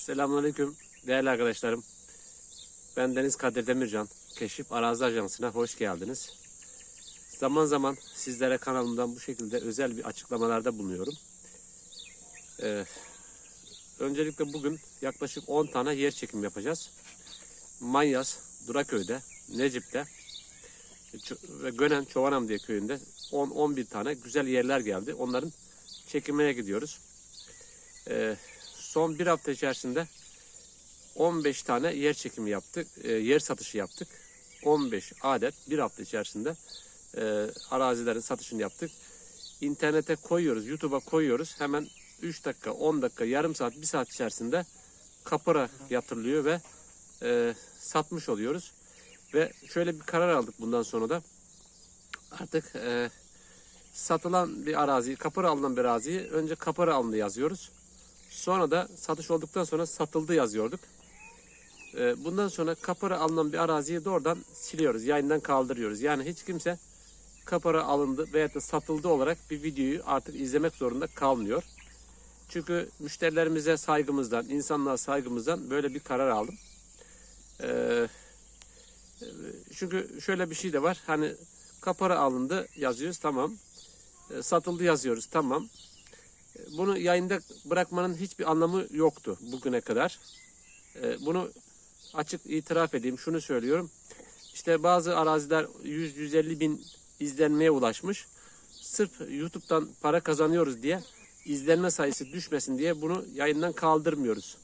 Selamünaleyküm değerli arkadaşlarım. Ben Deniz Kadir Demircan. Keşif Arazi Ajansı'na hoş geldiniz. Zaman zaman sizlere kanalımdan bu şekilde özel bir açıklamalarda bulunuyorum. Ee, öncelikle bugün yaklaşık 10 tane yer çekim yapacağız. Manyas, Duraköy'de, Necip'te ve Gönen Çovanam diye köyünde 10-11 tane güzel yerler geldi. Onların çekimine gidiyoruz. Ee, son bir hafta içerisinde 15 tane yer çekimi yaptık, e, yer satışı yaptık. 15 adet bir hafta içerisinde e, arazilerin satışını yaptık. İnternete koyuyoruz, YouTube'a koyuyoruz. Hemen 3 dakika, 10 dakika, yarım saat, 1 saat içerisinde kapora yatırılıyor ve e, satmış oluyoruz. Ve şöyle bir karar aldık bundan sonra da. Artık e, satılan bir araziyi, kapora alınan bir araziyi önce kapora alındı yazıyoruz. Sonra da satış olduktan sonra satıldı yazıyorduk. Ee, Bundan sonra kapora alınan bir araziyi doğrudan siliyoruz. Yayından kaldırıyoruz. Yani hiç kimse kapora alındı veya da satıldı olarak bir videoyu artık izlemek zorunda kalmıyor. Çünkü müşterilerimize saygımızdan, insanlığa saygımızdan böyle bir karar aldım. Ee, çünkü şöyle bir şey de var. Hani kapora alındı yazıyoruz tamam. Ee, Satıldı yazıyoruz tamam bunu yayında bırakmanın hiçbir anlamı yoktu bugüne kadar. Ee, Bunu açık itiraf edeyim. Şunu söylüyorum. İşte bazı araziler 100-150 bin izlenmeye ulaşmış. Sırf YouTube'dan para kazanıyoruz diye izlenme sayısı düşmesin diye bunu yayından kaldırmıyoruz.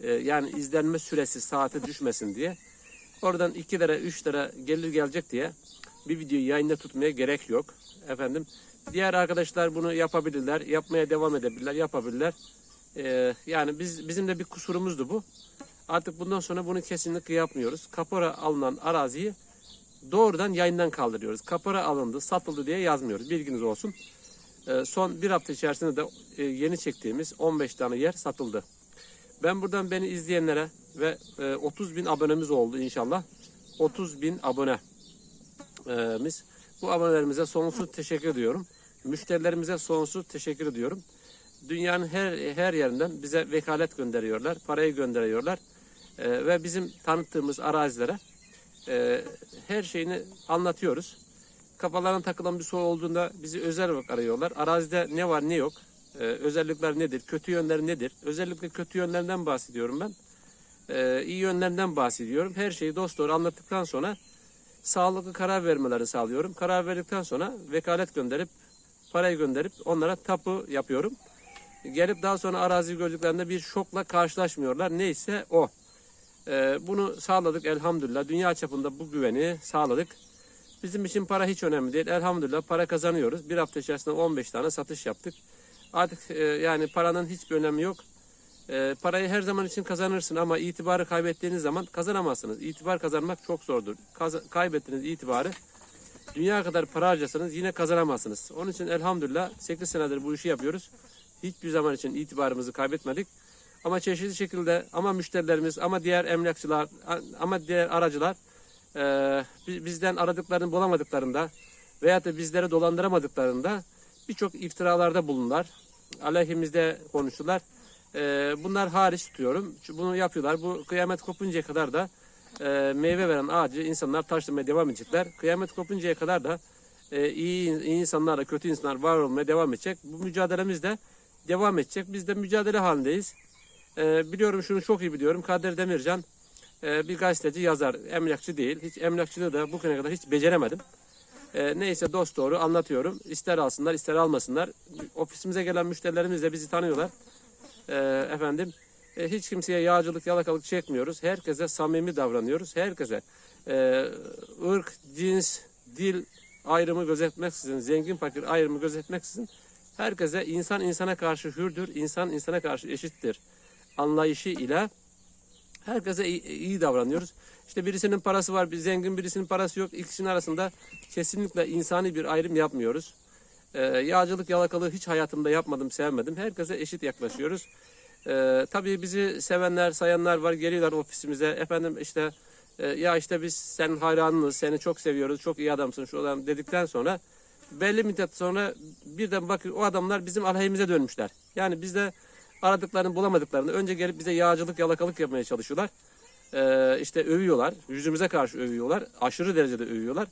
Ee, Yani izlenme süresi saate düşmesin diye. Oradan 2 lira 3 lira gelir gelecek diye bir videoyu yayında tutmaya gerek yok. Efendim diğer arkadaşlar bunu yapabilirler, yapmaya devam edebilirler, yapabilirler. Ee, yani biz bizim de bir kusurumuzdu bu. Artık bundan sonra bunu kesinlikle yapmıyoruz. Kapora alınan araziyi doğrudan yayından kaldırıyoruz. Kapora alındı, satıldı diye yazmıyoruz. Bilginiz olsun. Ee, son bir hafta içerisinde de e, yeni çektiğimiz 15 tane yer satıldı. Ben buradan beni izleyenlere ve e, 30 bin abonemiz oldu inşallah. 30 bin abonemiz. Bu abonelerimize sonsuz teşekkür ediyorum. Müşterilerimize sonsuz teşekkür ediyorum. Dünyanın her her yerinden bize vekalet gönderiyorlar, parayı gönderiyorlar. E, ve bizim tanıttığımız arazilere e, her şeyini anlatıyoruz. Kafalarına takılan bir soru olduğunda bizi özel olarak arıyorlar. Arazide ne var ne yok, e, özellikler nedir, kötü yönleri nedir? Özellikle kötü yönlerinden bahsediyorum ben. E, iyi yönlerinden bahsediyorum. Her şeyi dost doğru anlattıktan sonra sağlıklı karar vermelerini sağlıyorum. Karar verdikten sonra vekalet gönderip, parayı gönderip onlara tapu yapıyorum. Gelip daha sonra arazi gördüklerinde bir şokla karşılaşmıyorlar. Neyse o. Ee, bunu sağladık elhamdülillah. Dünya çapında bu güveni sağladık. Bizim için para hiç önemli değil. Elhamdülillah para kazanıyoruz. Bir hafta içerisinde 15 tane satış yaptık. Artık e, yani paranın hiçbir önemi yok. E, parayı her zaman için kazanırsın ama itibarı kaybettiğiniz zaman kazanamazsınız. İtibar kazanmak çok zordur. Kaz- kaybettiğiniz itibarı dünya kadar para harcasanız yine kazanamazsınız. Onun için elhamdülillah 8 senedir bu işi yapıyoruz. Hiçbir zaman için itibarımızı kaybetmedik. Ama çeşitli şekilde ama müşterilerimiz ama diğer emlakçılar ama diğer aracılar e, bi- bizden aradıklarını bulamadıklarında veyahut da bizleri dolandıramadıklarında birçok iftiralarda bulundular. Aleyhimizde konuştular. E, bunlar hariç tutuyorum. Bunu yapıyorlar. Bu kıyamet kopuncaya kadar da e, meyve veren ağacı insanlar taşlamaya devam edecekler. Kıyamet kopuncaya kadar da e, iyi, iyi insanlarla kötü insanlar var olmaya devam edecek. Bu mücadelemiz de devam edecek. Biz de mücadele halindeyiz. E, biliyorum şunu çok iyi biliyorum. Kadir Demircan e, bir gazeteci yazar. Emlakçı değil. Hiç emlakçılığı da bugüne kadar hiç beceremedim. E, neyse dost doğru anlatıyorum. İster alsınlar ister almasınlar. Ofisimize gelen müşterilerimiz de bizi tanıyorlar. E, efendim e, hiç kimseye yağcılık yalakalık çekmiyoruz. Herkese samimi davranıyoruz. Herkese e, ırk, cins, dil ayrımı gözetmeksizin, zengin fakir ayrımı gözetmeksizin herkese insan insana karşı hürdür, insan insana karşı eşittir anlayışı ile herkese iyi, iyi davranıyoruz. İşte birisinin parası var, bir zengin birisinin parası yok. İkisinin arasında kesinlikle insani bir ayrım yapmıyoruz. Ee, yağcılık, yalakalığı hiç hayatımda yapmadım, sevmedim. Herkese eşit yaklaşıyoruz. Ee, tabii bizi sevenler, sayanlar var. Geliyorlar ofisimize. Efendim işte e, ya işte biz senin hayranınız, seni çok seviyoruz, çok iyi adamsın şu adam dedikten sonra belli müddet sonra birden bakıyor o adamlar bizim aleyhimize dönmüşler. Yani bizde aradıklarını bulamadıklarını önce gelip bize yağcılık yalakalık yapmaya çalışıyorlar. Ee, işte övüyorlar. Yüzümüze karşı övüyorlar. Aşırı derecede övüyorlar.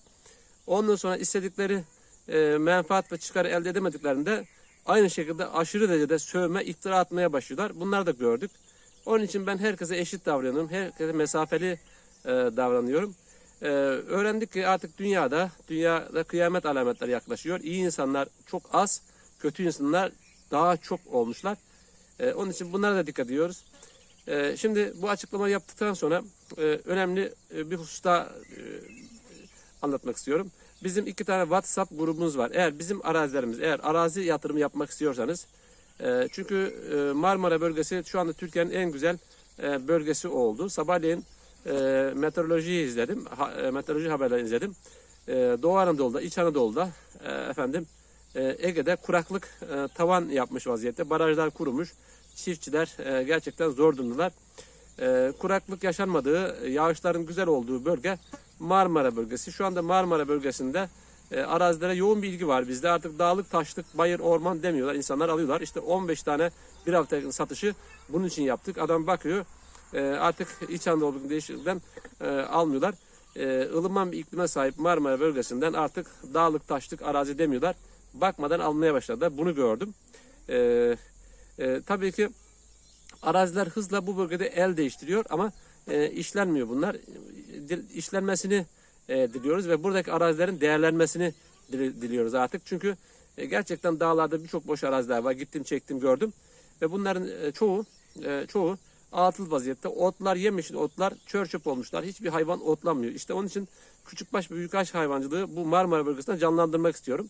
Ondan sonra istedikleri e, menfaat ve çıkar elde edemediklerinde aynı şekilde aşırı derecede sövme, iftira atmaya başlıyorlar. Bunları da gördük. Onun için ben herkese eşit davranıyorum. Herkese mesafeli e, davranıyorum. E, öğrendik ki artık dünyada, dünyada kıyamet alametleri yaklaşıyor. İyi insanlar çok az, kötü insanlar daha çok olmuşlar. E, onun için bunlara da dikkat ediyoruz. E, şimdi bu açıklamayı yaptıktan sonra e, önemli e, bir hususta e, anlatmak istiyorum. Bizim iki tane WhatsApp grubumuz var. Eğer bizim arazilerimiz, eğer arazi yatırımı yapmak istiyorsanız, e, çünkü e, Marmara bölgesi şu anda Türkiye'nin en güzel e, bölgesi oldu. Sabahleyin e, meteorolojiyi izledim, ha, e, meteoroloji haberlerini izledim. E, Doğu Anadolu'da, İç Anadolu'da, e, efendim e, Ege'de kuraklık e, tavan yapmış vaziyette. Barajlar kurumuş. Çiftçiler e, gerçekten zor durumdalar. E, kuraklık yaşanmadığı, yağışların güzel olduğu bölge Marmara bölgesi. Şu anda Marmara bölgesinde e, arazilere yoğun bir ilgi var bizde. Artık dağlık, taşlık, bayır, orman demiyorlar. İnsanlar alıyorlar. İşte 15 tane bir hafta satışı bunun için yaptık. Adam bakıyor e, artık İç Anadolu değişiklikten e, almıyorlar. E, ılıman bir iklime sahip Marmara bölgesinden artık dağlık, taşlık arazi demiyorlar. Bakmadan almaya başladılar. Bunu gördüm. Tabii ki araziler hızla bu bölgede el değiştiriyor ama e, işlenmiyor bunlar. Dil- İşlenmesini e, diliyoruz ve buradaki arazilerin değerlenmesini dili- diliyoruz artık. Çünkü e, gerçekten dağlarda birçok boş araziler var. Gittim, çektim, gördüm ve bunların e, çoğu e, çoğu atıl vaziyette. Otlar yemiş, otlar çör çöp olmuşlar. Hiçbir hayvan otlanmıyor. İşte onun için küçükbaş büyükbaş hayvancılığı bu Marmara bölgesinde canlandırmak istiyorum.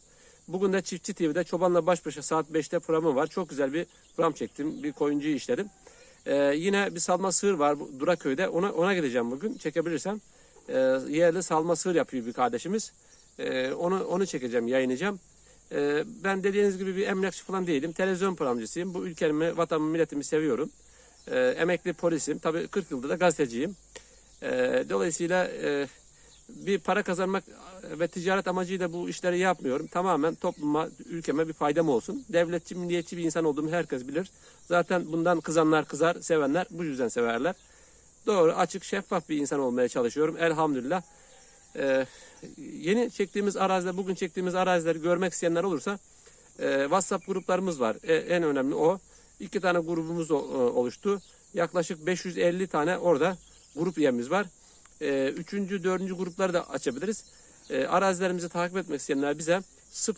Bugün de Çiftçi TV'de Çobanla Baş Başa saat 5'te programım var. Çok güzel bir program çektim. Bir koyuncuyu işledim. Ee, yine bir salma sığır var Duraköy'de. Ona, ona gideceğim bugün. Çekebilirsem. Ee, yerli salma sığır yapıyor bir kardeşimiz. Ee, onu onu çekeceğim, yayınlayacağım. Ee, ben dediğiniz gibi bir emlakçı falan değilim. Televizyon programcısıyım. Bu ülkemi, vatanımı, milletimi seviyorum. Ee, emekli polisim. Tabii 40 yıldır da gazeteciyim. Ee, dolayısıyla e, bir para kazanmak ve ticaret amacıyla bu işleri yapmıyorum. Tamamen topluma, ülkeme bir faydam olsun. Devletçi, milliyetçi bir insan olduğumu herkes bilir. Zaten bundan kızanlar kızar, sevenler bu yüzden severler. Doğru, açık, şeffaf bir insan olmaya çalışıyorum. Elhamdülillah. Ee, yeni çektiğimiz araziler, bugün çektiğimiz arazileri görmek isteyenler olursa e, WhatsApp gruplarımız var. E, en önemli o. İki tane grubumuz o- e, oluştu. Yaklaşık 550 tane orada grup üyemiz var. E, üçüncü, dördüncü grupları da açabiliriz. E, arazilerimizi takip etmek isteyenler bize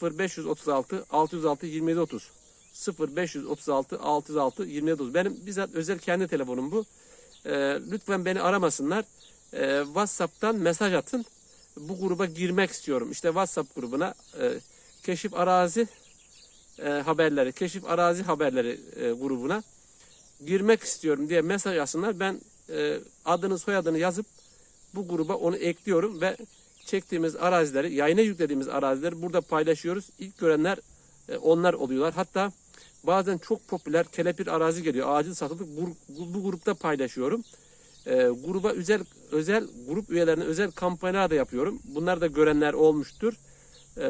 0536 606 2730 0536 606 2730 benim bizzat özel kendi telefonum bu. E, lütfen beni aramasınlar. E, WhatsApp'tan mesaj atın. Bu gruba girmek istiyorum. İşte WhatsApp grubuna e, keşif arazi e, haberleri, keşif arazi haberleri e, grubuna girmek istiyorum diye mesaj atsınlar. Ben e, adını soyadını yazıp bu gruba onu ekliyorum ve çektiğimiz arazileri, yayına yüklediğimiz arazileri burada paylaşıyoruz. İlk görenler e, onlar oluyorlar. Hatta bazen çok popüler kelepir arazi geliyor. Acil satılık bu, grupta paylaşıyorum. E, gruba özel özel grup üyelerine özel kampanyalar da yapıyorum. Bunlar da görenler olmuştur. E,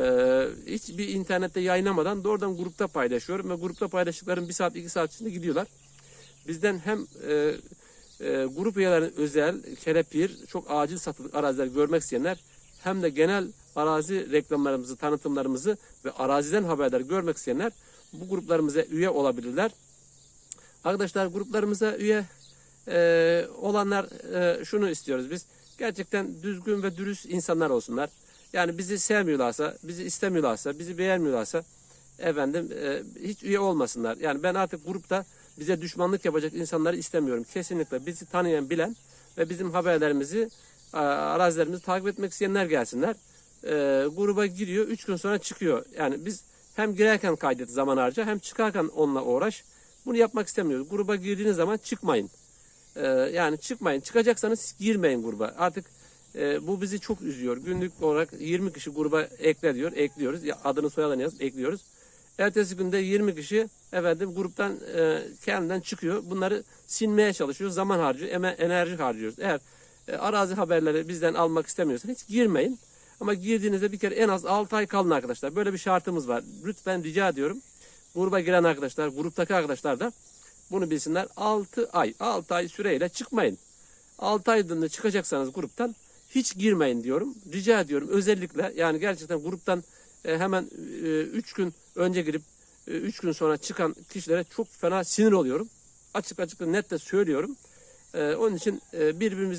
hiçbir internette yayınlamadan doğrudan grupta paylaşıyorum ve grupta paylaştıklarım bir saat iki saat içinde gidiyorlar. Bizden hem e, e, grup üyelerinin özel, kelepir, çok acil satılık araziler görmek isteyenler hem de genel arazi reklamlarımızı, tanıtımlarımızı ve araziden haberler görmek isteyenler bu gruplarımıza üye olabilirler. Arkadaşlar gruplarımıza üye e, olanlar e, şunu istiyoruz biz. Gerçekten düzgün ve dürüst insanlar olsunlar. Yani bizi sevmiyorlarsa, bizi istemiyorlarsa, bizi beğenmiyorlarsa efendim e, hiç üye olmasınlar. Yani ben artık grupta bize düşmanlık yapacak insanları istemiyorum. Kesinlikle bizi tanıyan, bilen ve bizim haberlerimizi, arazilerimizi takip etmek isteyenler gelsinler. E, gruba giriyor, üç gün sonra çıkıyor. Yani biz hem girerken kaydet zaman harca hem çıkarken onunla uğraş. Bunu yapmak istemiyoruz. Gruba girdiğiniz zaman çıkmayın. Ee, yani çıkmayın. Çıkacaksanız girmeyin gruba. Artık e, bu bizi çok üzüyor. Günlük olarak 20 kişi gruba ekle diyor. Ekliyoruz. Ya, adını soyadını yazıp ekliyoruz. Ertesi günde 20 kişi efendim gruptan e, kendinden çıkıyor. Bunları silmeye çalışıyor. Zaman harcıyor. Eme, enerji harcıyoruz. Eğer e, arazi haberleri bizden almak istemiyorsan hiç girmeyin. Ama girdiğinizde bir kere en az 6 ay kalın arkadaşlar. Böyle bir şartımız var. Lütfen rica ediyorum. Gruba giren arkadaşlar, gruptaki arkadaşlar da Bunu bilsinler. 6 ay. 6 ay süreyle çıkmayın. 6 aydın çıkacaksanız gruptan hiç girmeyin diyorum. Rica ediyorum özellikle yani gerçekten gruptan e, hemen 3 gün önce girip 3 gün sonra çıkan kişilere çok fena sinir oluyorum. Açık açık net de söylüyorum. E, onun için e, birbirimizi